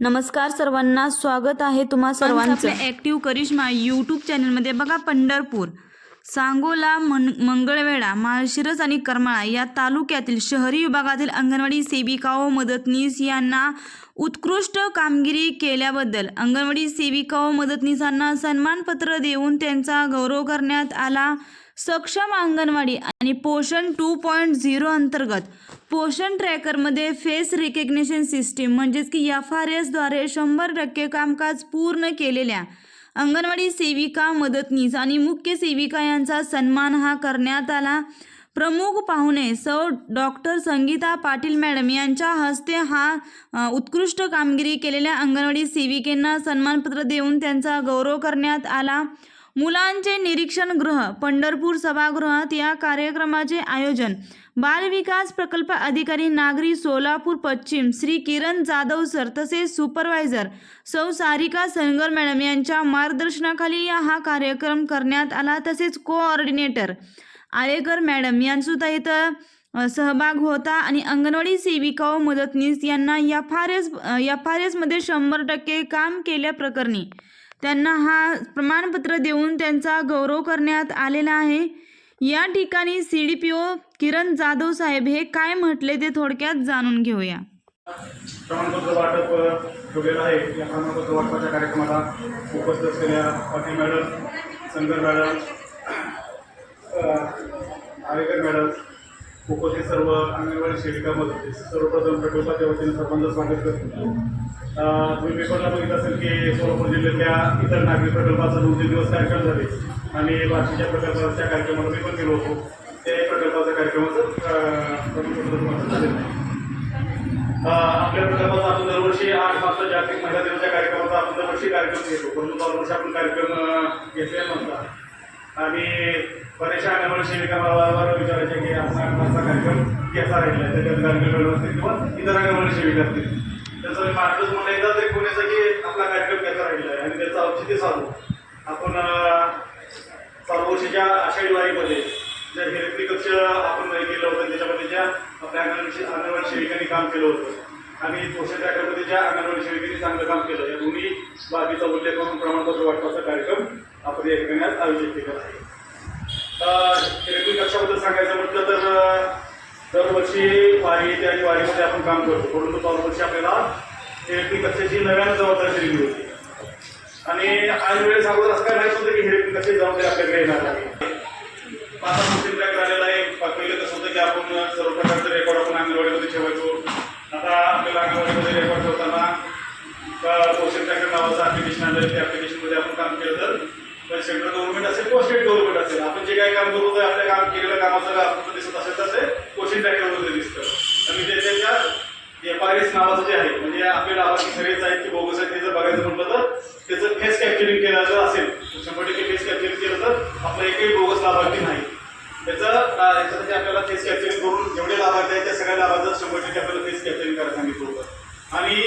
नमस्कार सर्वांना स्वागत आहे तुम्हा सर्वांचं. ॲक्टिव्ह करिश्मा यूट्यूब चॅनलमध्ये बघा पंढरपूर. सांगोला मन मंगळवेढा माळशिरस आणि करमाळा या तालुक्यातील शहरी विभागातील अंगणवाडी सेविका व मदतनीस यांना उत्कृष्ट कामगिरी केल्याबद्दल अंगणवाडी सेविका व मदतनीसांना सन्मानपत्र देऊन त्यांचा गौरव करण्यात आला. सक्षम अंगणवाडी आणि पोषण टू पॉईंट झिरो अंतर्गत पोषण ट्रॅकरमध्ये फेस रिकग्निशन सिस्टीम म्हणजेच की एफ आर एसद्वारे शंभर टक्के कामकाज पूर्ण केलेल्या अंगणवाडी सेविका मदतनीस आणि मुख्य सेविका यांचा सन्मान हा करण्यात आला. प्रमुख पाहुणे सौ डॉक्टर संगीता पाटील मॅडम यांच्या हस्ते हा उत्कृष्ट कामगिरी केलेल्या अंगणवाडी सेविकेंना सन्मानपत्र देऊन त्यांचा गौरव करण्यात आला. मुलांचे निरीक्षण गृह पंढरपूर सभागृहात या कार्यक्रमाचे आयोजन. बालविकास प्रकल्प अधिकारी नागरी सोलापूर पश्चिम श्री किरण जाधव सर तसेच सुपरवायझर सौ सारिका सनगर मॅडम यांच्या मार्गदर्शनाखाली हा कार्यक्रम करण्यात आला तसेच कोऑर्डिनेटर आलेकर मॅडम यांसुद्धा इथं सहभाग होता आणि अंगणवाडी सेविका व मदतनीस यांना F R S F R एसमध्ये शंभर टक्के काम केल्याप्रकरणी त्यांना हा प्रमाणपत्र देऊन त्यांचा गौरव करण्यात आलेला आहे. या ठिकाणी C D P O Kiran Jadhav साहेब हे काय म्हटले ते थोडक्यात जाणून घेऊया. प्रमाणपत्र वाटप ठेवलेलं आहे. या प्रमाणपत्र वाटपाच्या कार्यक्रमाला उपस्थित असलेल्या Patil madam Sangar madam Arekar madam उपस्थित सर्व अंगणवाडी सेविका मदत सर्वप्रथम प्रकल्पाच्या वतीने सर्वांचं स्वागत करतो. तुम्ही पेपरला बघितलं असेल की सोलापूर जिल्ह्यातल्या इतर नागरी प्रकल्पाचा दोन तीन दिवस कार्यक्रम झाले. आणि बाकीच्या प्रकल्पाच्या कार्यक्रमाला मी पण गेलो होतो. ते प्रकल्पाच्या कार्यक्रमाचं झालेलं आपल्या प्रकल्पाचा आपण दरवर्षी आठ मार्च जागतिक महिला दिनाच्या कार्यक्रमाचा आपण दरवर्षी कार्यक्रम घेतो. परंतु दरवर्षी आपण कार्यक्रम घेतले घेतलेला नव्हता आणि बऱ्याचशा अंगणवाडी सेविका मला वारंवार विचारायचे की असा असा कार्यक्रम घ्यायचा राहिला त्याच्यात कार्यक्रम व्यवस्थित असतील किंवा इतर अंगणवाडी सेविका असतील. त्याचं मी मार्गच म्हणलं एकदा तरी कोणाचं की आपला कार्यक्रम घ्यायचा राहिला आहे आणि त्याचं औचित्य चालू आपण चालू वर्षीच्या आषाढी वारीमध्ये ज्या हेरत्री कक्ष आपण केलं होतं त्याच्यामध्ये ज्या आपल्या अंगणवाडी अंगणवाडी सेविकांनी काम केलं होतं आणि पोषण कार्यक्रमामध्ये ज्या अंगणवाडी सेविकांनी चांगलं काम केलं या दोन्ही बाबीचा उल्लेख करून प्रमाणपत्र वाटपाचा कार्यक्रम आपण या ठिकाणी आयोजित केला आहे. हेरत्री कक्षाबद्दल सांगायचं म्हटलं तर दरवर्षी वारी येते आणि वारीमध्ये आपण काम करतो. परंतु दरवर्षी आपल्याला इलेक्ट्रिक कक्षाची नव्यानं जबाबदारी दिली होती. आणि आज वेळेस अगोदर असं काय माहीत होतं की हे कसे जबाबदारी आपल्याकडे येणार आहे आता सिस्टीम काय आलेला आहे. पहिलं कसं होतं की आपण सर्व प्रकारचे रेकॉर्ड आपण अंगणवाडीमध्ये ठेवायचो. आता आपल्याला अंगणवाडीमध्ये रेकॉर्ड ठेवताना अ, पोषण नावाचं ऍप्लिकेशन आलं. त्या ऍप्लिकेशनमध्ये आपण काम केलं तर सेंट्रल गव्हर्नमेंट असेल किंवा स्टेट गव्हर्नमेंट असेल आपण जे काही काम करू ते आपल्या काम केलेल्या कामाचं आपल्याला दिसत असेल तर ते क्वेश्चन ट्रॅकरमध्ये दिसतं. आणि त्याच्या एफ आर एस नावाचं जे आहे म्हणजे आपले लाभार्थी खरेच आहेत की बोगस आहेत ते जर बघायचं म्हटलं तर त्याचं फेस कॅप्चरिंग केलं जर असेल शंभर टक्के फेस कॅप्चरिंग केलं तर आपला एकही बोगस लाभार्थी नाही. त्याचं याच्यासाठी आपल्याला फेस कॅप्चरिंग करून जेवढे लाभार्थी आहेत त्या सगळ्या लाभार्थ्यांचं शंभर टक्के आपल्याला फेस कॅप्चरिंग करायचं सांगितलं होतं आणि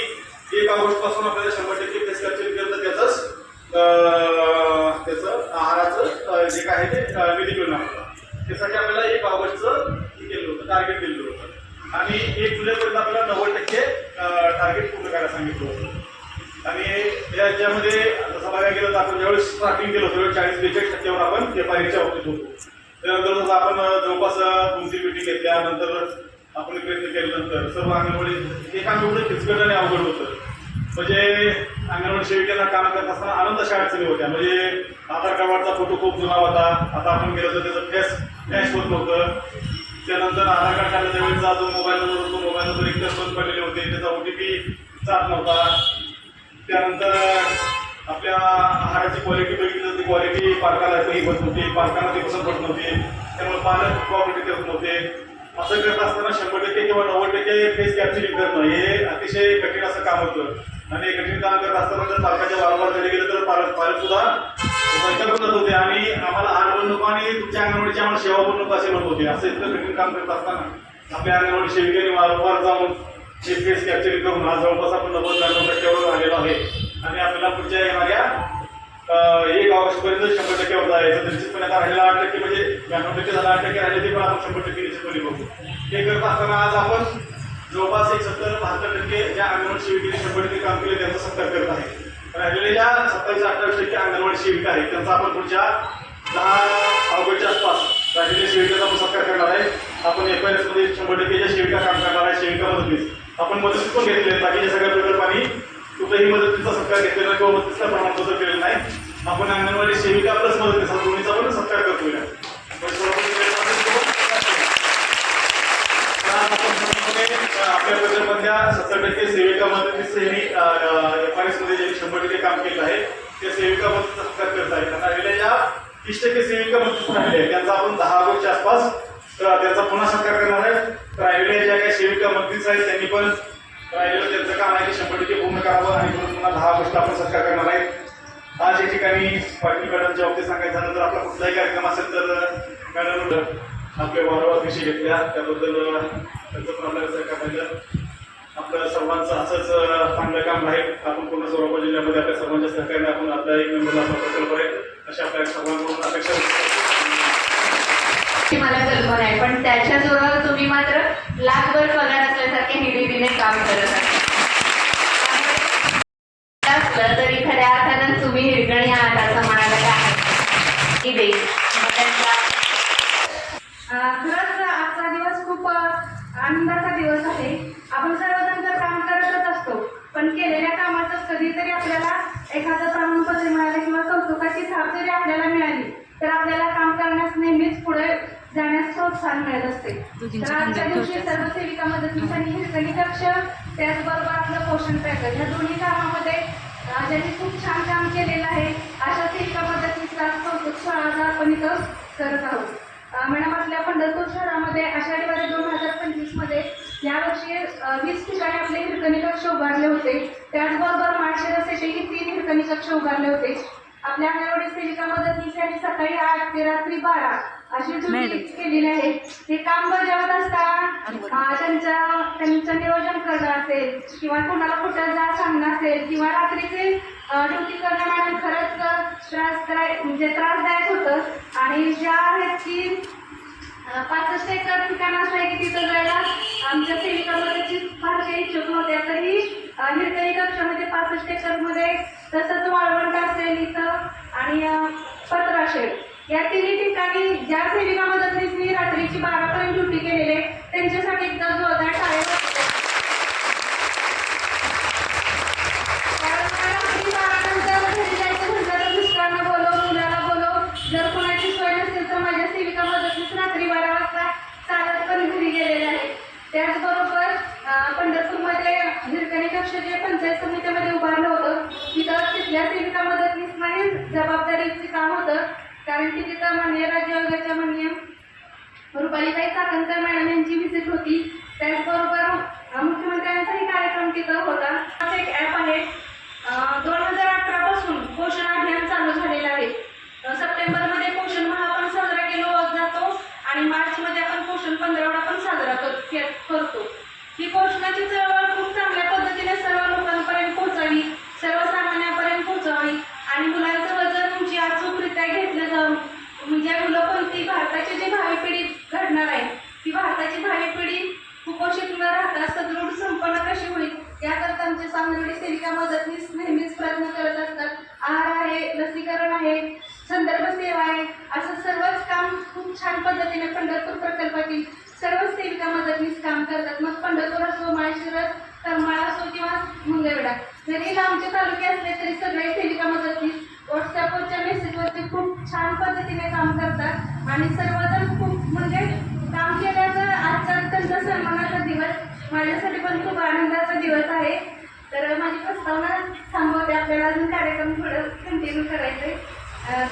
एक ऑगस्टपासून आपल्याला शंभर टक्के फेस कॅप्चरिंग केलं तर त्याचंच अं, त्याचं आहाराचं अं, जे काय आहे ते अं, मिळून आपल्याला त्यासाठी आपल्याला एक ऑगस्टचं हे केलं होतं टार्गेट दिलं होतं आणि एक जुलैपर्यंत आपल्याला नव्वद टक्के टार्गेट पूर्ण करायला सांगितलं होतं आणि याच्यामध्ये जसं बघायला गेलं ट्रॅकिंग केलं होतं. चाळीस बेचाळीस टक्क्यावर आपण एफआयच्या बाबतीत होतो. त्यानंतर जसं आपण जवळपास दोन तीन मिटिंग घेतल्या. नंतर आपण प्रयत्न केल्यानंतर सर्व अंगणवाडी एक काम एवढं किचकट आणि अवघड होतं. म्हणजे अंगणवाडी सेविकेला काम करत असताना आनंद अडचणी होत्या. म्हणजे आधार कार्डचा फोटो खूप जुना होता. आता आपण गेलो तर त्याचं फेस फॅश होत नव्हतं. त्यानंतर आधार कार्ड काढण्याच्या वेळेचा जो मोबाईल नंबर होतो मोबाईल नंबर एकतर बंद पडलेले होते. त्याचा ओ टी पी जात नव्हता. त्यानंतर आपल्या आहाराची क्वालिटी बघितली ती क्वालिटी पालकाला काही होत नव्हती. पालकांना ती पसंत होत नव्हती. त्यामुळे पालक क्वालिटी करत नव्हते. असं करत असताना शंभर टक्के किंवा नव्वद टक्के फेस कॅप्चरिंग करणं हे अतिशय कठीण असं काम होतं. आणि हे कठीण काम करत असताना जर पालकाच्या वारंवार घरी गेलं तर पालक पालक सुद्धा करत होते. आणि आम्हाला आहार पण नको आणि तुमच्या अंगणवाडीची आम्हाला सेवा पण नको असे म्हणत होते. असं इतकं कठीण काम करत असताना आपल्या अंगणवाडी सेविकेने वारंवार जाऊन हे फेस कॅप्चरिंग करून आज जवळपास आपण नव्वद नव्वद टक्क्यावर आलेलो आहे. आणि आपल्याला पुढच्या येणाऱ्या एक ऑगस्ट पर्यंत शंभर टक्क्यावर जायचं निश्चितपणे आता राहिलेला आठ टक्के म्हणजे ब्याण्णव टक्के झाला आठ टक्के राहिले ते पण आपण शंभर टक्के निश्चितपणे बघू. हे करत असताना आज आपण जवळपास एक सत्तर बहात्तर टक्के ज्या अंगणवाडी सेविकेने शंभर टक्के काम केले त्यांचा सत्कार करत आहे. राहिलेले ज्या सत्तावीस अठ्ठावीस टक्के अंगणवाडी सेविका आहेत त्यांचा आपण पुढच्या दहा ऑगस्टच्या आसपास राहिलेल्या सेविकाचा आपण सत्कार करणार आहे. आपण एफ आय एसमध्ये शंभर टक्के ज्या सेविका काम करणार आहे सेविका मदतीस आपण मदत पण घेतली बाकीच्या सगळ्या प्रकल्पांनी कुठलाही मदतीचा सत्कार घेतलेला किंवा मदतीचा प्रमाणपत्र केलेलं नाही. आपण अंगणवाडी सेविका प्लस मदतीचा दोन्हीचा पण सत्कार करतोय. आपण आपल्या प्रकल्पातल्या सत्तर टक्के सेविका मदतीस एफ आर एस जे शंभर टक्के काम केलं आहे त्या सेविका मदतीचा सत्कार करत आहेत. आणि गेल्या तीस टक्के सेविका मदतीस आहे त्यांचा आपण दहा ऑगस्टच्या आसपास त्याचा त्यांचा पुन्हा सत्कार करणार आहे. राहिलेल्या ज्या काही सेविका मदतीस आहेत त्यांनी पण राहिलेलं त्यांचं काम आहे ते शंभर टक्के पूर्ण करावं आणि म्हणून पुन्हा दहा गोष्ट आपण सत्कार करणार आहे आज या ठिकाणी पाटील मॅडमच्या बाबतीत सांगायचं झालं तर आपला कुठलाही कार्यक्रम असेल तर मॅडम आपल्या वारंवार विषय घेतल्या. त्याबद्दल त्यांचं पण आपल्याला सहकार्य पाहिजे आपलं सर्वांचं असंच चांगलं काम राहील आपण पूर्ण सोलापूर जिल्ह्यामध्ये आपल्या सर्वांच्या सहकार्याने आपण आपला एक मेंबरला आपला प्रकल्प आहे. अशा आपल्या सर्वांकडून अपेक्षा मला कल्पना आहे पण त्याच्या जोरावर तुम्ही मात्र लाखभर पगार असल्यासारखे हिडीने काम करत असलं तरी खऱ्या अर्थानं तुम्ही हिरकणी आहात असं म्हणायला काय हरकत खरंच आजचा दिवस खूप आनंदाचा दिवस आहे. आपण सर्वजण तर काम करतच असतो पण केलेल्या कामाचं कधीतरी आपल्याला एखादं प्रमाणपत्र मिळालं किंवा कौतुकाची थाप जरी आपल्याला मिळाली तर आपल्याला काम करण्यास नेहमीच पुढे जाण्यास प्रोत्साहन मिळत असते. तर आजच्या दिवशी सर्व सेविका मदतनीस आणि हिरकणी कक्ष त्याचबरोबर आपलं पोषण पॅकेज ह्या दोन्ही कामामध्ये ज्यांनी खूप छान काम केलेलं आहे. अशा सेविका मदतनीसला कौतुक सोहळा आपण इथं करत आहोत. मॅडम आपल्या पंढरपूर शहरामध्ये आषाढी वारी दोन हजार पंचवीसमध्ये यावर्षी वीस ठिकाणी आपले हिरकणी कक्ष उभारले होते. त्याचबरोबर माळशे रस्त्याचेही तीन हिरकणी कक्ष उभारले होते. आपल्या अंगणवाडी सेविका मदतनीस यांनी सकाळी आठ ते रात्री बारा अशी ड्युटी केलेली आहे हे काम बजावत असताना अ, त्यांचं नियोजन करणं असेल किंवा कोणाला कुठं जा सांगणं असेल किंवा रात्रीचे ड्युटी करणं मॅडम खरंच त्रासदायक म्हणजे त्रासदायक होतं. आणि ज्या आहेत की पासष्ट एकर ठिकाण असं आहे की तिथं जायला आमच्या सेविका मदतीची फारसे इच्छुक नव्हत्या तरी हिरकणी कक्षामध्ये पासष्ट एकरमध्ये तसंच वाळवंट असेल इथं. आणि पत्राशेड. या तिन्ही ठिकाणी ज्या सेविका मदतनीसनी रात्रीची बारापर्यंत ड्युटी केलेली आहे त्यांच्यासाठी एकदा जोरदार टाळ्या वाजवल्या. कारण मला रात्री बारानंतर घरी जायचं म्हटलं तर मिस्टरांना बोलव मुलाला बोलव जर कोणाची सोय नसेल तर माझ्या सेविका मदतनीस रात्री बारा वाजता चालत पण घरी गेलेले आहे त्याचबरोबर अं, पंढरपूरमध्ये हिरकणी कक्ष जे पंचायत समितीमध्ये उभारलं होतं तिथं तिथल्या सेविका मदतनीसमध्ये जबाबदारीचे काम होतं कारण की तिथं माननीय राज्यवर्गाच्या मान्य रुपालीबाई रुपालीताई चाकणकर मॅडम यांची व्हिजिट होती. त्याचबरोबर मुख्यमंत्र्यांचाही कार्यक्रम तिथं होता. हा एक ॲप आहे दोन हजार अठरा पासून पोषण अभियान चालू झालेलं आहे अ, सप्टेंबरमध्ये पोषण माह आपण साजरा केलो जातो आणि मार्चमध्ये आपण पोषण पंधरवडा पण साजरा कर- के- करतो ही पोषणाची चळवळ खूप चांगल्या पद्धतीने सर्व लोकांपर्यंत पोहोचावी सर्वसामान्यांपर्यंत पोहोचावी आणि मुलांचं वजन उंची अचूकरित्या घेतलं जाऊन म्हणजे मुलं कोणती भारताची जी भावी पिढी घडणार आहे ती भारताची भावी पिढी कुपोषित न राहता सदृढ संपन्न कशी होईल याकरता म्हणजे सेविका मदतनीस नेहमीच प्रयत्न करत असतात. आहार आहे लसीकरण आहे संदर्भ सेवा आहे असं सर्वच काम खूप छान पद्धतीने पंढरपूर प्रकल्पातील सर्वच सेविका मदतनीस काम करतात. मग पंढरपूर असो माळशिरस करमाळा असो किंवा मंगळवेढा जरी लांबचे तालुके असले तरी सगळे सेविका मदतनीस व्हॉट्सअपवरच्या मेसेजवरती खूप छान पद्धतीने काम करतात. आणि सर्वजण खूप म्हणजे काम केल्याचा आजचा त्यांचा सन्मानाचा दिवस माझ्यासाठी पण खूप आनंदाचा दिवस आहे. तर माझी प्रस्तावना थांबवते. आपल्याला अजून कार्यक्रम थोडं कंटिन्यू करायचे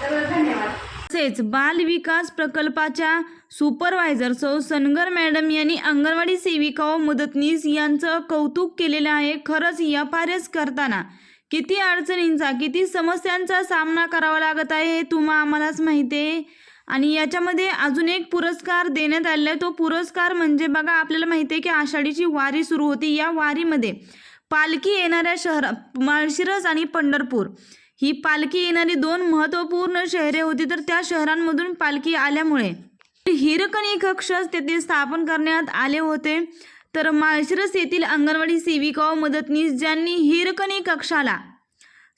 तर धन्यवाद. तसेच बाल विकास प्रकल्पाच्या सुपरवायझर सौ सनगर मॅडम यांनी अंगणवाडी सेविका व मदतनीस यांचं कौतुक केलेलं आहे. खरंच या करताना किती अडचणींचा किती समस्यांचा सामना करावा लागत आहे हे तुम्हा आम्हालाच माहिती आहे. आणि याच्यामध्ये अजून एक पुरस्कार देण्यात आलेला आहे. तो पुरस्कार म्हणजे बघा आपल्याला माहिती आहे की आषाढीची वारी सुरू होती. या वारीमध्ये पालखी येणाऱ्या शहरा माळशिरस आणि पंढरपूर. ही पालखी येणारी दोन महत्त्वपूर्ण शहरे होती तर त्या शहरांमधून पालखी आल्यामुळे. हिरकणी कक्ष तेथे स्थापन करण्यात आले होते. तर माळशिरस येथील अंगणवाडी सेविका व मदतनीस ज्यांनी हिरकणी कक्षाला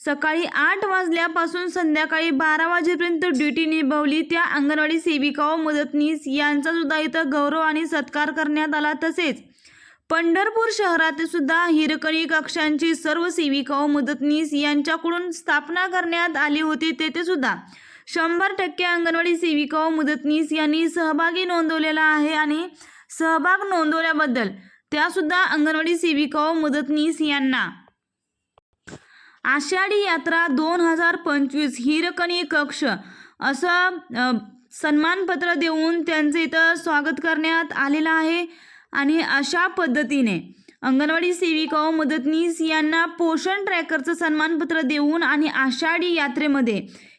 सकाळी आठ वाजल्यापासून संध्याकाळी बारा वाजेपर्यंत ड्युटी निभावली त्या अंगणवाडी सेविका व मदतनीस यांचा सुद्धा इथं गौरव आणि सत्कार करण्यात आला तसेच पंढरपूर शहरात सुद्धा हिरकणी कक्षांची सर्व सेविका व मदतनीस यांच्याकडून स्थापना करण्यात आली होती. तेथे सुद्धा शंभर टक्के अंगणवाडी सेविका व मदतनीस यांनी सहभागी नोंदवलेला आहे आणि सहभाग नोंदवल्याबद्दल त्यासुद्धा अंगणवाडी सेविका व मदतनीस यांना. आषाढी यात्रा दोन हजार पंचवीस हिरकणी कक्ष असं सन्मानपत्र देऊन त्यांचे इथं स्वागत करण्यात आलेलं आहे. आणि अशा पद्धतीने अंगणवाडी सेविका व मदतनीस यांना पोषण ट्रॅकरचं सन्मानपत्र देऊन आणि आषाढी यात्रेमध्ये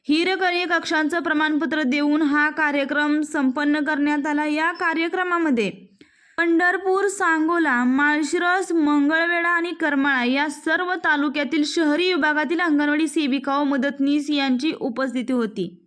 हिरकणी कक्षांचं प्रमाणपत्र देऊन हा कार्यक्रम संपन्न करण्यात आला. या कार्यक्रमामध्ये पंढरपूर सांगोला माळशिरस मंगळवेढा आणि करमाळा या सर्व तालुक्यातील शहरी विभागातील अंगणवाडी सेविका व मदतनीस यांची उपस्थिती होती.